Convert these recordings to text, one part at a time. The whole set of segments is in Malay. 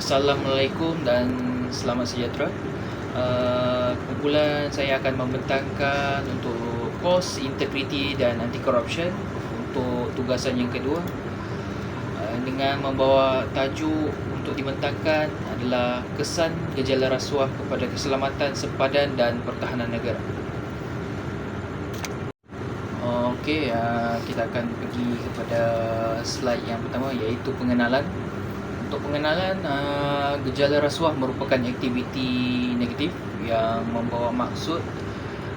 Assalamualaikum dan selamat sejahtera. Uh, kumpulan saya akan membentangkan untuk kos integriti dan anti corruption untuk tugasan yang kedua uh, dengan membawa tajuk untuk dibentangkan adalah kesan gejala rasuah kepada keselamatan sempadan dan pertahanan negara. Okey, uh, kita akan pergi kepada slide yang pertama iaitu pengenalan. Untuk pengenalan, uh, gejala rasuah merupakan aktiviti negatif yang membawa maksud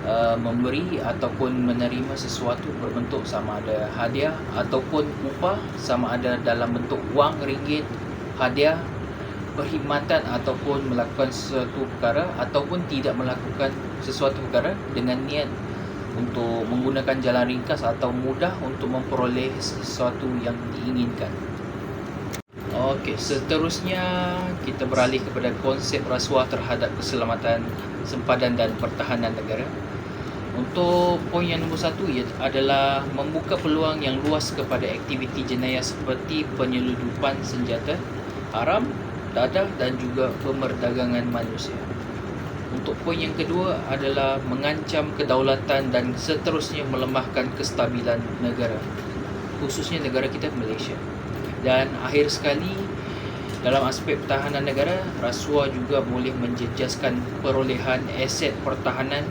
uh, memberi ataupun menerima sesuatu berbentuk sama ada hadiah ataupun upah sama ada dalam bentuk wang ringgit, hadiah, perkhidmatan ataupun melakukan sesuatu perkara ataupun tidak melakukan sesuatu perkara dengan niat untuk menggunakan jalan ringkas atau mudah untuk memperoleh sesuatu yang diinginkan. Okey, seterusnya kita beralih kepada konsep rasuah terhadap keselamatan sempadan dan pertahanan negara. Untuk poin yang nombor satu ia adalah membuka peluang yang luas kepada aktiviti jenayah seperti penyeludupan senjata haram, dadah dan juga pemerdagangan manusia. Untuk poin yang kedua adalah mengancam kedaulatan dan seterusnya melemahkan kestabilan negara, khususnya negara kita Malaysia. Dan akhir sekali dalam aspek pertahanan negara, rasuah juga boleh menjejaskan perolehan aset pertahanan,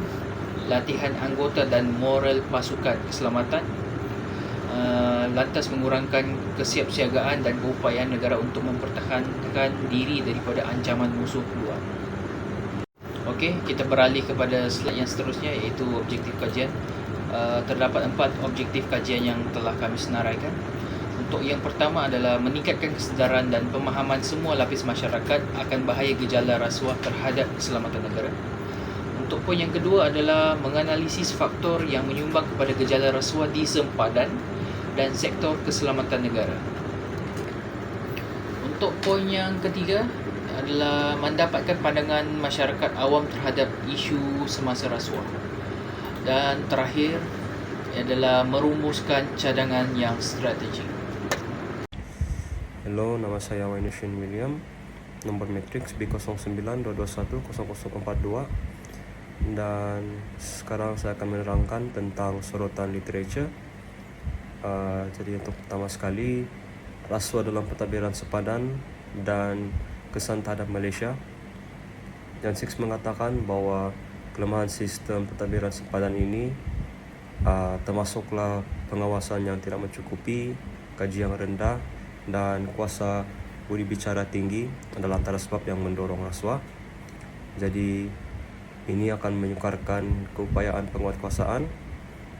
latihan anggota dan moral pasukan keselamatan uh, lantas mengurangkan kesiapsiagaan dan keupayaan negara untuk mempertahankan diri daripada ancaman musuh luar. Okey, kita beralih kepada slide yang seterusnya iaitu objektif kajian. Uh, terdapat empat objektif kajian yang telah kami senaraikan. Untuk yang pertama adalah meningkatkan kesedaran dan pemahaman semua lapis masyarakat akan bahaya gejala rasuah terhadap keselamatan negara. Untuk poin yang kedua adalah menganalisis faktor yang menyumbang kepada gejala rasuah di sempadan dan sektor keselamatan negara. Untuk poin yang ketiga adalah mendapatkan pandangan masyarakat awam terhadap isu semasa rasuah. Dan terakhir adalah merumuskan cadangan yang strategik. Hello, nama saya Wainusin William. Nombor matriks B0922100042 dan sekarang saya akan menerangkan tentang sorotan literature. Uh, jadi untuk pertama sekali rasuah dalam pentadbiran sepadan dan kesan terhadap Malaysia. Dan Six mengatakan bahawa kelemahan sistem pentadbiran sepadan ini uh, termasuklah pengawasan yang tidak mencukupi, kaji yang rendah dan kuasa budi bicara tinggi adalah antara sebab yang mendorong rasuah. Jadi ini akan menyukarkan keupayaan penguatkuasaan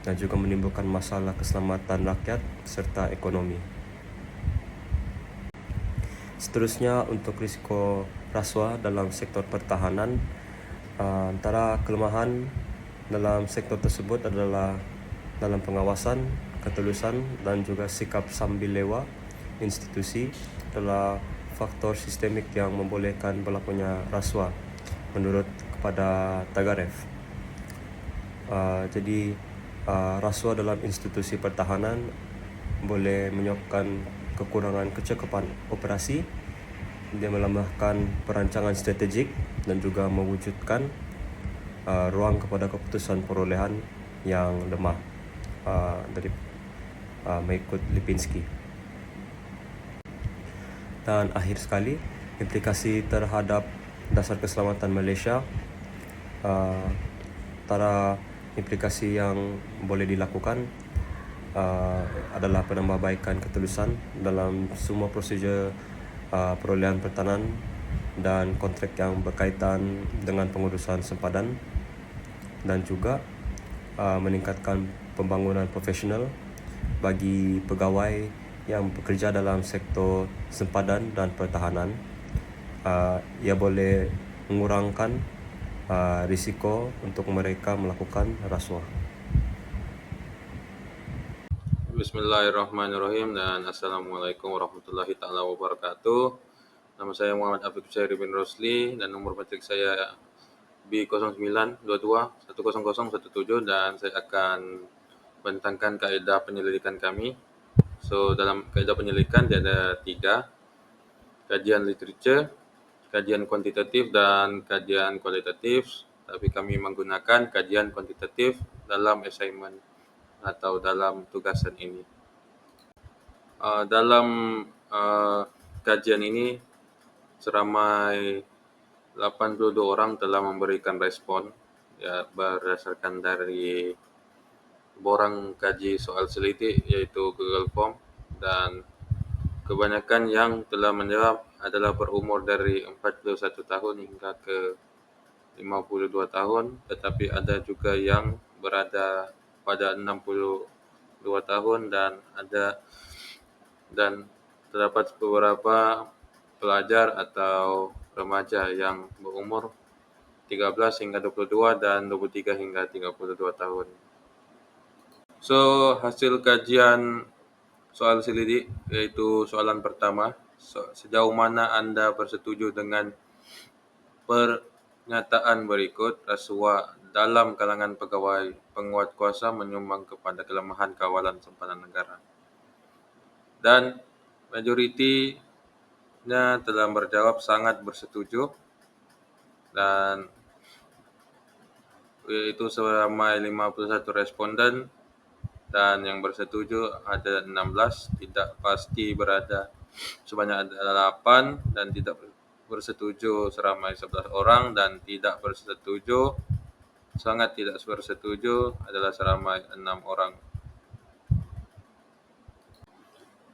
dan juga menimbulkan masalah keselamatan rakyat serta ekonomi. Seterusnya untuk risiko rasuah dalam sektor pertahanan antara kelemahan dalam sektor tersebut adalah dalam pengawasan, ketulusan dan juga sikap sambil lewa institusi adalah faktor sistemik yang membolehkan berlakunya rasuah menurut kepada Tagaref. Uh, jadi uh, rasuah dalam institusi pertahanan boleh menyebabkan kekurangan kecekapan operasi dia melambahkan perancangan strategik dan juga mewujudkan uh, ruang kepada keputusan perolehan yang lemah uh, dari uh, mengikut Lipinski dan akhir sekali implikasi terhadap dasar keselamatan Malaysia uh, antara implikasi yang boleh dilakukan uh, adalah penambahbaikan ketulusan dalam semua prosedur uh, perolehan pertahanan dan kontrak yang berkaitan dengan pengurusan sempadan dan juga uh, meningkatkan pembangunan profesional bagi pegawai yang bekerja dalam sektor sempadan dan pertahanan uh, ia boleh mengurangkan uh, risiko untuk mereka melakukan rasuah. Bismillahirrahmanirrahim dan Assalamualaikum warahmatullahi taala wabarakatuh. Nama saya Muhammad Afiq Syahri bin Rosli dan nomor matrik saya B0922100017 dan saya akan bentangkan kaedah penyelidikan kami So dalam kaedah penyelidikan dia ada tiga. Kajian literature, kajian kuantitatif dan kajian kualitatif, tapi kami menggunakan kajian kuantitatif dalam assignment atau dalam tugasan ini. Uh, dalam uh, kajian ini, seramai 82 orang telah memberikan respon ya, berdasarkan dari borang kaji soal selidik yaitu Google Form dan kebanyakan yang telah menjawab adalah berumur dari 41 tahun hingga ke 52 tahun tetapi ada juga yang berada pada 62 tahun dan ada dan terdapat beberapa pelajar atau remaja yang berumur 13 hingga 22 dan 23 hingga 32 tahun. So, hasil kajian soal selidik yaitu soalan pertama, sejauh mana anda bersetuju dengan pernyataan berikut rasuah dalam kalangan pegawai penguat kuasa menyumbang kepada kelemahan kawalan sempadan negara. Dan majoritinya telah berjawab sangat bersetuju dan itu seramai 51 responden dan yang bersetuju ada 16, tidak pasti berada sebanyak ada 8 dan tidak bersetuju seramai 11 orang dan tidak bersetuju sangat tidak bersetuju adalah seramai 6 orang.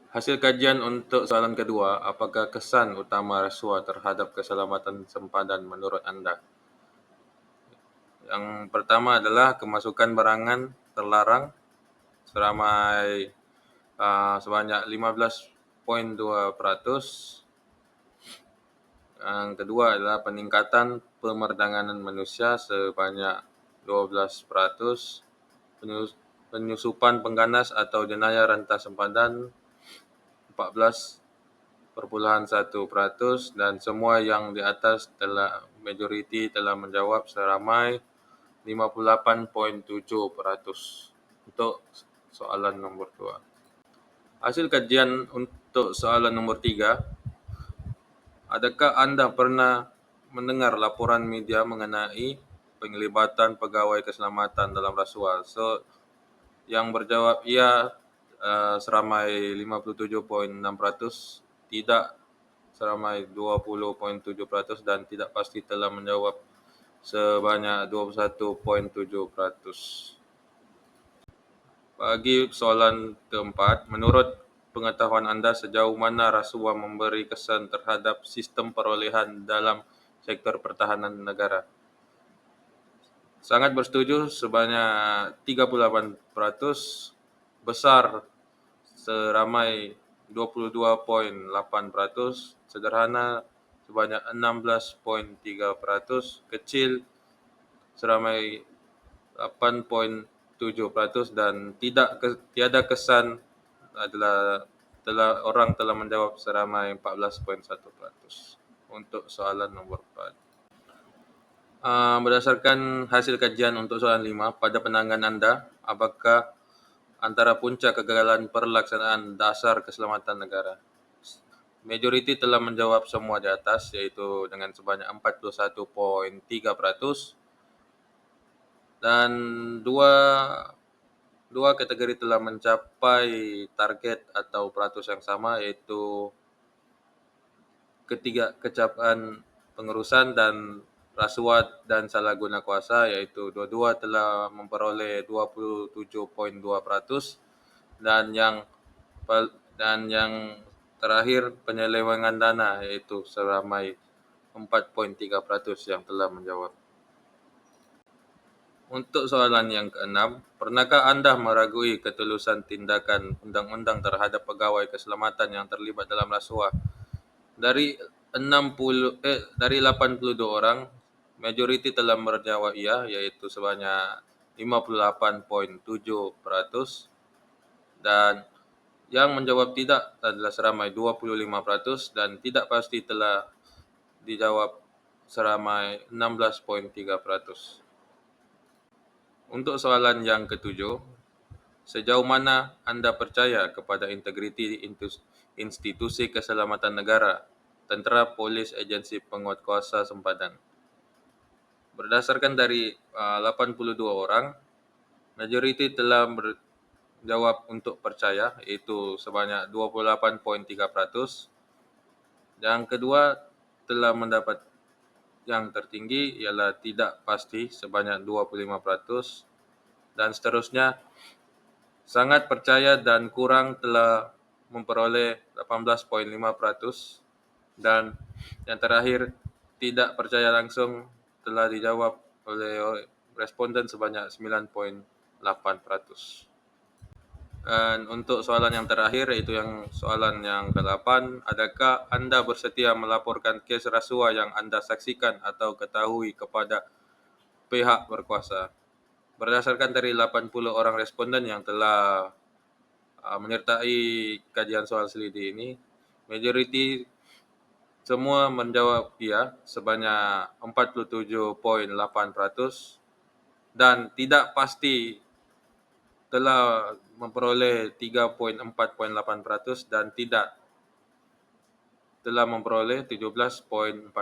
Hasil kajian untuk soalan kedua, apakah kesan utama rasuah terhadap keselamatan sempadan menurut anda? Yang pertama adalah kemasukan barangan terlarang seramai uh, sebanyak 15.2 peratus. Yang kedua adalah peningkatan pemerdagangan manusia sebanyak 12 peratus. Penyusupan pengganas atau jenayah rentas sempadan 14.1 peratus dan semua yang di atas telah majoriti telah menjawab seramai 58.7 peratus untuk soalan nombor dua. Hasil kajian untuk soalan nombor tiga, adakah anda pernah mendengar laporan media mengenai penglibatan pegawai keselamatan dalam rasuah? So, yang berjawab ya uh, seramai 57.6 peratus, tidak seramai 20.7 peratus dan tidak pasti telah menjawab sebanyak 21.7 peratus. Bagi soalan keempat, menurut pengetahuan anda sejauh mana rasuah memberi kesan terhadap sistem perolehan dalam sektor pertahanan negara? Sangat bersetuju sebanyak 38%, besar seramai 22.8%, sederhana sebanyak 16.3%, kecil seramai 8.3%, 7% dan tidak tiada kesan adalah telah orang telah menjawab seramai 14.1% untuk soalan nombor 4. Uh, berdasarkan hasil kajian untuk soalan 5, pada pandangan anda, apakah antara puncak kegagalan perlaksanaan dasar keselamatan negara? Majoriti telah menjawab semua di atas, iaitu dengan sebanyak 41.3% dan dua dua kategori telah mencapai target atau peratus yang sama iaitu ketiga kecapaian pengurusan dan rasuah dan salah guna kuasa iaitu dua-dua telah memperoleh 27.2 peratus dan yang dan yang terakhir penyelewengan dana iaitu seramai 4.3 peratus yang telah menjawab. Untuk soalan yang keenam, pernahkah anda meragui ketulusan tindakan undang-undang terhadap pegawai keselamatan yang terlibat dalam rasuah? Dari 60 eh dari 82 orang, majoriti telah menjawab ya, iaitu sebanyak 58.7% dan yang menjawab tidak adalah seramai 25% dan tidak pasti telah dijawab seramai 16.3%. Untuk soalan yang ketujuh, sejauh mana anda percaya kepada integriti institusi keselamatan negara tentera, polis, agensi penguatkuasa sempadan. Berdasarkan dari uh, 82 orang, majoriti telah menjawab untuk percaya iaitu sebanyak 28.3%. Yang kedua telah mendapat yang tertinggi ialah tidak pasti sebanyak 25% dan seterusnya sangat percaya dan kurang telah memperoleh 18.5% dan yang terakhir tidak percaya langsung telah dijawab oleh responden sebanyak 9.8%. Dan untuk soalan yang terakhir iaitu yang soalan yang ke-8, adakah anda bersedia melaporkan kes rasuah yang anda saksikan atau ketahui kepada pihak berkuasa? Berdasarkan dari 80 orang responden yang telah uh, menyertai kajian soal selidi ini, majoriti semua menjawab ya sebanyak 47.8% dan tidak pasti telah memperoleh 3.4.8% dan tidak telah memperoleh 17.4%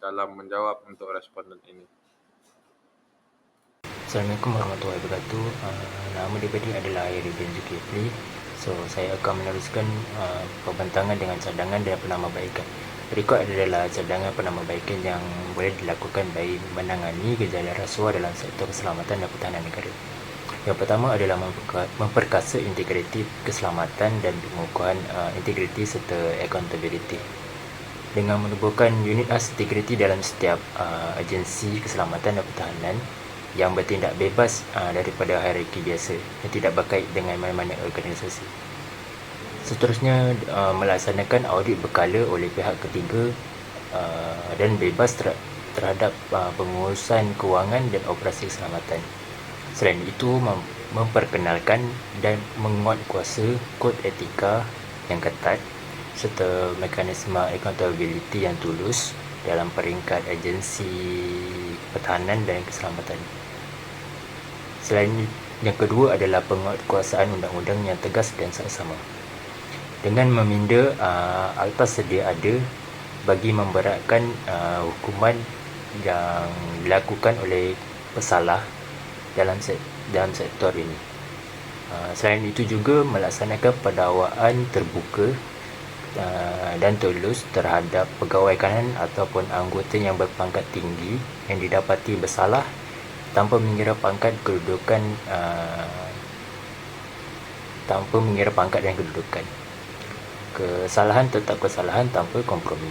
dalam menjawab untuk responden ini. Assalamualaikum warahmatullahi wabarakatuh. Uh, nama daripada adalah bin Zulkifli. So, saya akan meneruskan uh, pembentangan dengan cadangan dan penambahbaikan. Berikut adalah cadangan penambahbaikan yang boleh dilakukan bagi menangani gejala rasuah dalam sektor keselamatan dan pertahanan negara. Yang pertama adalah memperkasa integriti keselamatan dan pengukuhan uh, integriti serta accountability. Dengan menubuhkan unit as integriti dalam setiap uh, agensi keselamatan dan pertahanan yang bertindak bebas uh, daripada hierarki biasa yang tidak berkait dengan mana-mana organisasi. Seterusnya uh, melaksanakan audit berkala oleh pihak ketiga uh, dan bebas ter- terhadap uh, pengurusan kewangan dan operasi keselamatan. Selain itu mem- memperkenalkan dan menguatkuasa kod etika yang ketat serta mekanisme accountability yang tulus dalam peringkat agensi pertahanan dan keselamatan. Selain yang kedua adalah penguatkuasaan undang-undang yang tegas dan saksama dengan meminda uh, alta sedia ada bagi memberatkan uh, hukuman yang dilakukan oleh pesalah dalam se- dalam sektor ini. Uh, selain itu juga melaksanakan pendakwaan terbuka uh, dan tulus terhadap pegawai kanan ataupun anggota yang berpangkat tinggi yang didapati bersalah tanpa mengira pangkat kedudukan uh, tanpa mengira pangkat dan kedudukan kesalahan tetap kesalahan tanpa kompromi.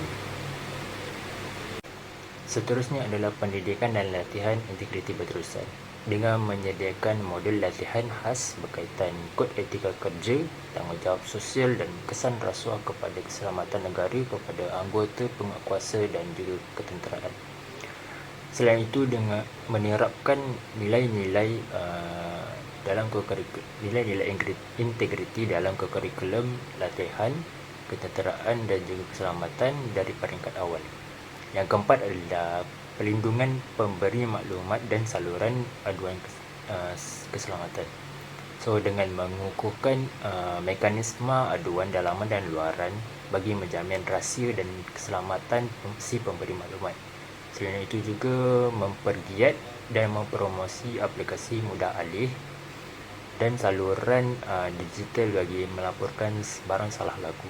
Seterusnya adalah pendidikan dan latihan integriti berterusan dengan menyediakan modul latihan khas berkaitan kod etika kerja, tanggungjawab sosial dan kesan rasuah kepada keselamatan negara kepada anggota penguatkuasa dan juga ketenteraan. Selain itu dengan menerapkan nilai-nilai uh, dalam nilai-nilai integriti dalam kurikulum latihan ketenteraan dan juga keselamatan dari peringkat awal. Yang keempat adalah pelindungan pemberi maklumat dan saluran aduan uh, keselamatan. So dengan mengukuhkan uh, mekanisme aduan dalaman dan luaran bagi menjamin rahsia dan keselamatan si pemberi maklumat. Selain itu juga mempergiat dan mempromosi aplikasi mudah alih dan saluran uh, digital bagi melaporkan barang salah laku.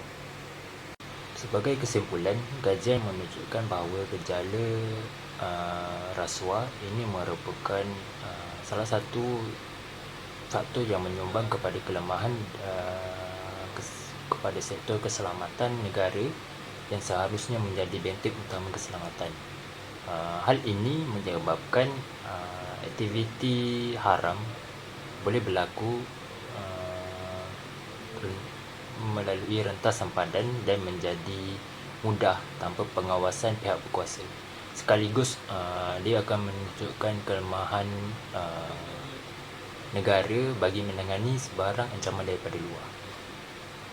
Sebagai kesimpulan, kajian menunjukkan bahawa gejala uh, rasuah ini merupakan uh, salah satu faktor yang menyumbang kepada kelemahan uh, kes, kepada sektor keselamatan negara yang seharusnya menjadi benteng utama keselamatan. Uh, hal ini menyebabkan uh, aktiviti haram boleh berlaku uh, melalui rentas sempadan dan menjadi mudah tanpa pengawasan pihak berkuasa. Sekaligus uh, dia akan menunjukkan kelemahan uh, negara bagi menangani sebarang ancaman daripada luar.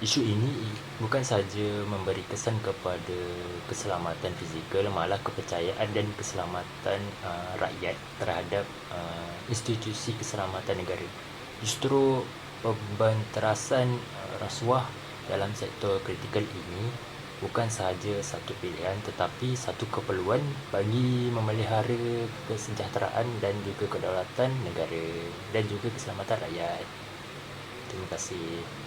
Isu ini bukan sahaja memberi kesan kepada keselamatan fizikal malah kepercayaan dan keselamatan uh, rakyat terhadap uh, institusi keselamatan negara. Justru pembanterasan uh, rasuah dalam sektor kritikal ini bukan sahaja satu pilihan tetapi satu keperluan bagi memelihara kesejahteraan dan juga kedaulatan negara dan juga keselamatan rakyat. Terima kasih.